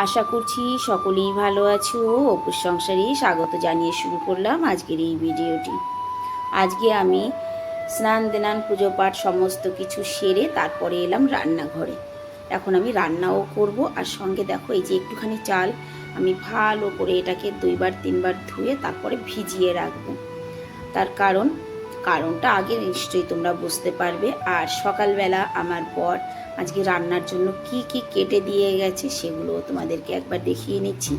আশা করছি সকলেই ভালো আছো। অপুর সংসারে স্বাগত জানিয়ে শুরু করলাম আজকের এই ভিডিওটি। আজকে আমি স্নান দেনান, পুজো পাঠ সমস্ত কিছু সেরে তারপরে এলাম রান্নাঘরে। এখন আমি রান্নাও করব আর সঙ্গে দেখো এই যে একটুখানি চাল আমি ভালো করে এটাকে দুইবার, তিনবার ধুয়ে তারপরে ভিজিয়ে রাখব। তার কারণ কারণটা আগে নিশ্চয়ই তোমরা বুঝতে পারবে। আর সকালবেলা আমার পর আজকে রান্নার জন্য কি কি কেটে দিয়ে গেছে সেগুলো তোমাদেরকে একবার দেখিয়ে নিচ্ছি।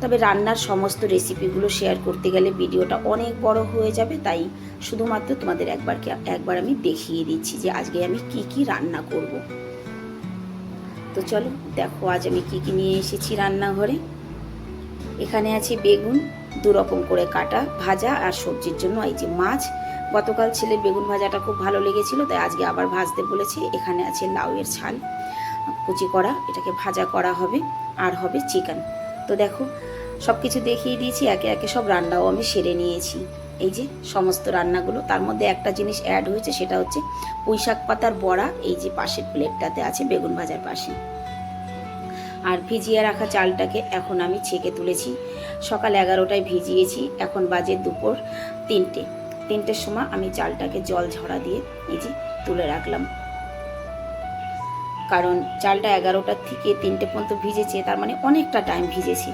তবে রান্নার সমস্ত রেসিপিগুলো শেয়ার করতে গেলে ভিডিওটা অনেক বড় হয়ে যাবে, তাই শুধুমাত্র তোমাদের একবার একবার আমি দেখিয়ে দিচ্ছি যে আজকে আমি কি কি রান্না করব। তো চলো, দেখো আজ আমি কি কি নিয়ে এসেছি রান্নাঘরে। এখানে আছে বেগুন দু রকম করে কাটা, ভাজা আর সবজির জন্য এই যে মাছ গতকাল ছেলে বেগুন ভাজাটা খুব ভালো লেগেছিল, তাই আজকে আবার ভাজতে বলেছি। এখানে আছে লাউয়ের ছাল কুচি করা, এটাকে ভাজা করা হবে, আর হবে চিকেন। তো দেখো সব কিছু দেখিয়ে দিয়েছি, একে একে সব রান্নাও আমি সেরে নিয়েছি। এই যে সমস্ত রান্নাগুলো, তার মধ্যে একটা জিনিস অ্যাড হয়েছে, সেটা হচ্ছে পুঁইশাক পাতার বড়া, এই যে পাশের প্লেটটাতে আছে বেগুন ভাজার পাশে আর ভিজিয়ে রাখা চালটাকে এখন আমি ছেঁকে তুলেছি। সকাল এগারোটায় ভিজিয়েছি, এখন বাজে দুপুর তিনটে। তিনটের সময় আমি চালটাকে জল ঝরা দিয়ে এই যে তুলে রাখলাম। কারণ চালটা এগারোটার থেকে তিনটে পর্যন্ত ভিজেছে, তার মানে অনেকটা টাইম ভিজেছে।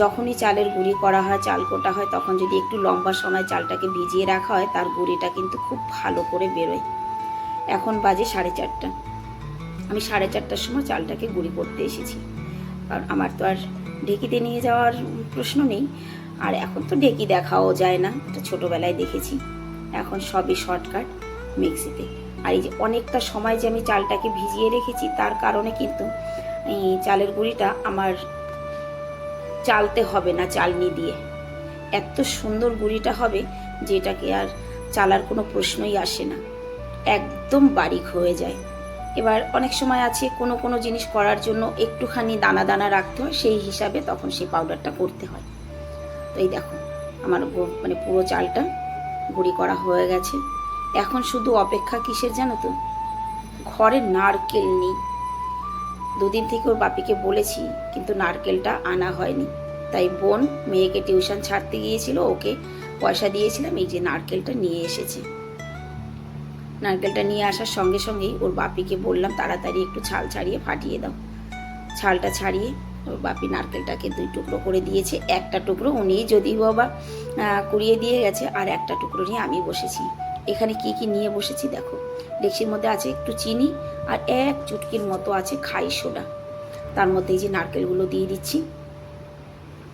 যখনই চালের গুঁড়ি করা হয়, চাল কোটা হয়, তখন যদি একটু লম্বা সময় চালটাকে ভিজিয়ে রাখা হয়, তার গুঁড়িটা কিন্তু খুব ভালো করে বেরোয়। এখন বাজে সাড়ে চারটা। আমি সাড়ে চারটার সময় চালটাকে গুঁড়ি করতে এসেছি। কারণ আমার তো আর ঢেকিতে নিয়ে যাওয়ার প্রশ্ন নেই। আর এখন তো ঢেকি দেখাও যায় না, এটা ছোটোবেলায় দেখেছি। এখন সবই শর্টকাট মিক্সিতে। আর এই যে অনেকটা সময় যে আমি চালটাকে ভিজিয়ে রেখেছি, তার কারণে কিন্তু এই চালের গুঁড়িটা আমার চালতে হবে না চালনি দিয়ে। এত সুন্দর গুঁড়িটা হবে যেটাকে আর চালার কোনো প্রশ্নই আসে না। একদম বারিক হয়ে যায়। এবার অনেক সময় আছে কোনো কোনো জিনিস করার জন্য একটুখানি দানা দানা রাখতে হয়, সেই হিসাবে তখন সেই পাউডারটা করতে হয়। তো এই দেখো, আমার মানে পুরো চালটা গুঁড়ি করা হয়ে গেছে। এখন শুধু অপেক্ষা কিসের জানো তো? ঘরে নারকেল নেই। দুদিন থেকে ওর বাপিকে বলেছি, কিন্তু নারকেলটা আনা হয়নি। তাই বোন মেয়েকে টিউশন ছাড়তে গিয়েছিল, ওকে পয়সা দিয়েছিলাম, এই যে নারকেলটা নিয়ে এসেছে। নারকেলটা নিয়ে আসার সঙ্গে সঙ্গেই ওর বাপিকে বললাম, তাড়াতাড়ি একটু ছাল ছাড়িয়ে ফাটিয়ে দাও। ছালটা ছাড়িয়ে বাপি নারকেলটাকে দুই টুকরো করে দিয়েছে, একটা টুকরো উনি যদি বাবা কুড়িয়ে দিয়ে গেছে আর একটা টুকরো নিয়ে আমি বসেছি। এখানে কি কি নিয়ে বসেছি দেখো। ডেক্সির মধ্যে আছে একটু চিনি আর এক চুটকির মতো আছে খাই সোডা। তার মধ্যে এই যে নারকেলগুলো দিয়ে দিচ্ছি,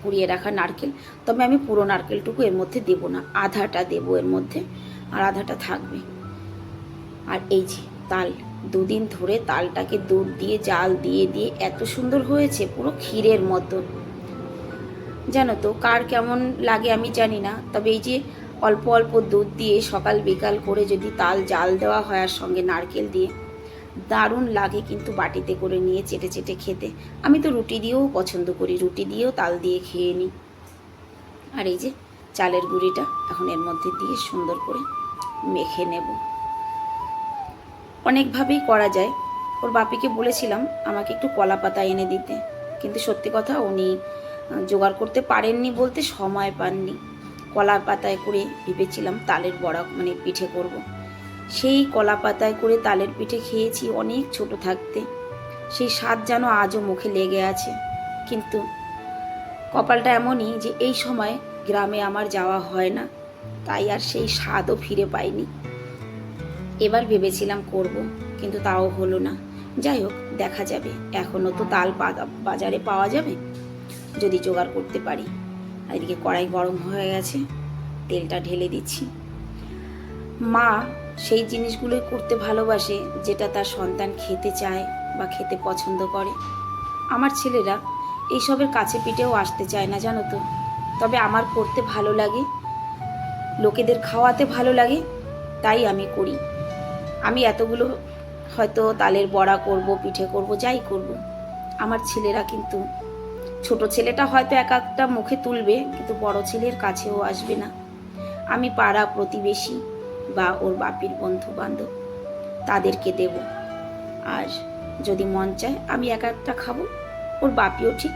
কুড়িয়ে রাখা নারকেল। তবে আমি পুরো নারকেলটুকু এর মধ্যে দেবো না, আধাটা দেবো এর মধ্যে, আর আধাটা থাকবে। আর এই যে তাল দুদিন ধরে তালটাকে দুধ দিয়ে, জাল দিয়ে দিয়ে এত সুন্দর হয়েছে, পুরো ক্ষীরের মতো। জানো তো, কার কেমন লাগে আমি জানি না, তবে এই যে অল্প অল্প দুধ দিয়ে সকাল বিকাল করে যদি তাল জাল দেওয়া হয় আর সঙ্গে নারকেল দিয়ে, দারুণ লাগে কিন্তু বাটিতে করে নিয়ে চেটে চেটে খেতে। আমি তো রুটি দিয়েও পছন্দ করি, রুটি দিয়েও তাল দিয়ে খেয়ে নিই। আর এই যে চালের গুঁড়িটা, এখন এর মধ্যে দিয়ে সুন্দর করে মেখে নেব। অনেকভাবেই করা যায়। ওর বাপিকে বলেছিলাম আমাকে একটু কলা পাতা এনে দিতে। কিন্তু সত্যি কথা উনি জোগাড় করতে পারেননি বলতে সময় পাননি। কলা পাতায় করে ভেবেছিলাম তালের বড়া মানে পিঠে করব। সেই কলা পাতায় করে তালের পিঠে খেয়েছি অনেক ছোট থাকতে। সেই স্বাদ যেন আজও মুখে লেগে আছে। কিন্তু কপালটা এমনই যে এই সময় গ্রামে আমার যাওয়া হয় না। তাই আর সেই স্বাদও ফিরে পাইনি। এবার ভেবেছিলাম করব, কিন্তু তাও হলো না। যাই হোক, দেখা যাবে। এখনও তো তাল বাজারে পাওয়া যাবে? যদি জোগাড় করতে পারি। এদিকে কড়াই গরম হয়ে গেছে। তেলটা ঢেলে দিচ্ছি। মা সেই জিনিসগুলোই করতে ভালোবাসে, যেটা তার সন্তান খেতে চায় বা খেতে পছন্দ করে। আমার ছেলেরা এইসবের কাছে পিঠেও আসতে চায় না, জানো তো। তবে আমার করতে ভালো লাগে, লোকেদের খাওয়াতে ভালো লাগে, তাই আমি করি। আমি এতগুলো হয়তো তালের বড়া করব, পিঠে করব, যাই করব। আমার ছেলেরা কিন্তু, ছোট ছেলেটা হয়তো এক একটা মুখে তুলবে, কিন্তু বড় ছেলের কাছেও আসবে না। আমি পাড়া প্রতিবেশী বা ওর বাপির বন্ধু বান্ধব তাদেরকে দেব। আর যদি মন চায়, আমি এক একটা খাব, ওর বাপিও ঠিক।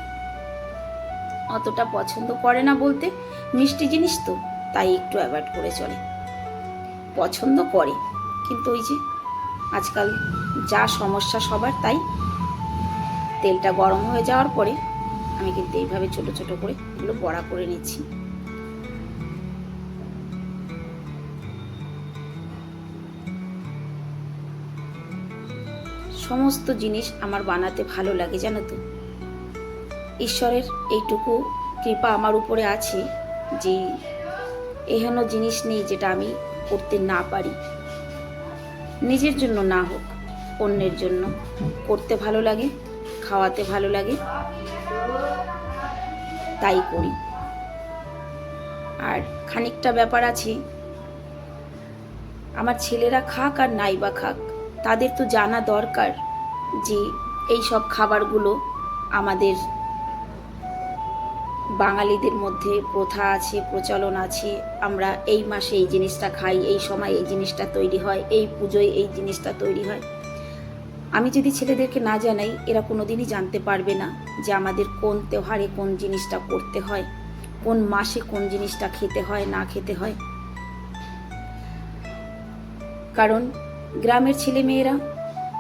অতটা পছন্দ করে না বলতে, মিষ্টি জিনিস তো, তাই একটু অ্যাভয়েড করে চলে। পছন্দ করে। কিন্তু ওই যে আজকাল যা সমস্যা সবার, তাই তেলটা গরম হয়ে যাওয়ার পরে আমি কিন্তু এইভাবে ছোট ছোট করে এগুলো বড়া করে নিচ্ছি। সমস্ত জিনিস আমার বানাতে ভালো লাগে, জানো তো? ঈশ্বরের এইটুকু কৃপা আমার উপরে আছে যে এহেন জিনিস নেই যেটা আমি করতে না পারি। নিজের জন্য না হোক, অন্যের জন্য। করতে ভালো লাগে, খাওয়াতে ভালো লাগে, তাই করি। আর খানিকটা ব্যাপার আছে, আমার ছেলেরা খাক আর নাই বা খাক, তাদের তো জানা দরকার যে এই সব খাবারগুলো আমাদের বাঙালিদের মধ্যে প্রথা আছে, প্রচলন আছে, আমরা এই মাসে এই জিনিসটা খাই, এই সময় এই জিনিসটা তৈরি হয়, এই পুজোয় এই জিনিসটা তৈরি হয়। আমি যদি ছেলেদেরকে না জানাই, এরা কোনো দিনই জানতে পারবে না যে আমাদের কোন তেহারে কোন জিনিসটা করতে হয়, কোন মাসে কোন জিনিসটা খেতে হয়, না খেতে হয়। কারণ গ্রামের ছেলে মেয়েরা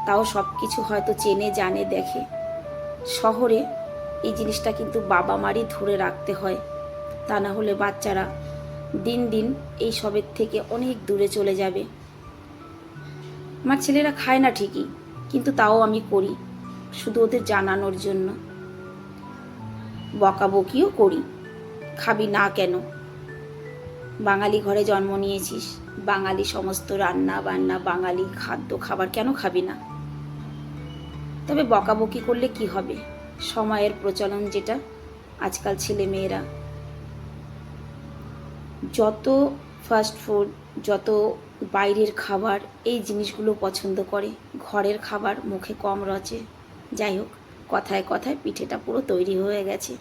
তাও সব কিছু হয়তো চেনে, জানে, দেখে। শহরে এই জিনিসটা কিন্তু বাবা মারই ধরে রাখতে হয়। তা না হলে বাচ্চারা দিন দিন এই সবের থেকে অনেক দূরে চলে যাবে। আমার ছেলেরা খায় না ঠিকই, কিন্তু তাও আমি করি, শুধু ওদের জানানোর জন্য। বকাবকিও করি, খাবি না কেন? বাঙালি ঘরে জন্ম নিয়েছিস, বাঙালি সমস্ত রান্না বান্না, বাঙালি খাদ্য খাবার কেন খাবি না? তবে বকাবকি করলে কি হবে? সময়ের প্রচলন যেটা, আজকাল ছেলে মেয়েরা। যত ফাস্ট ফুড যত বাইরের খাবার, এই জিনিসগুলো পছন্দ করে। ঘরের খাবার মুখে কম রচে। যাই হোক, কথায় কথায় পিঠেটা পুরো তৈরি হয়ে গেছে।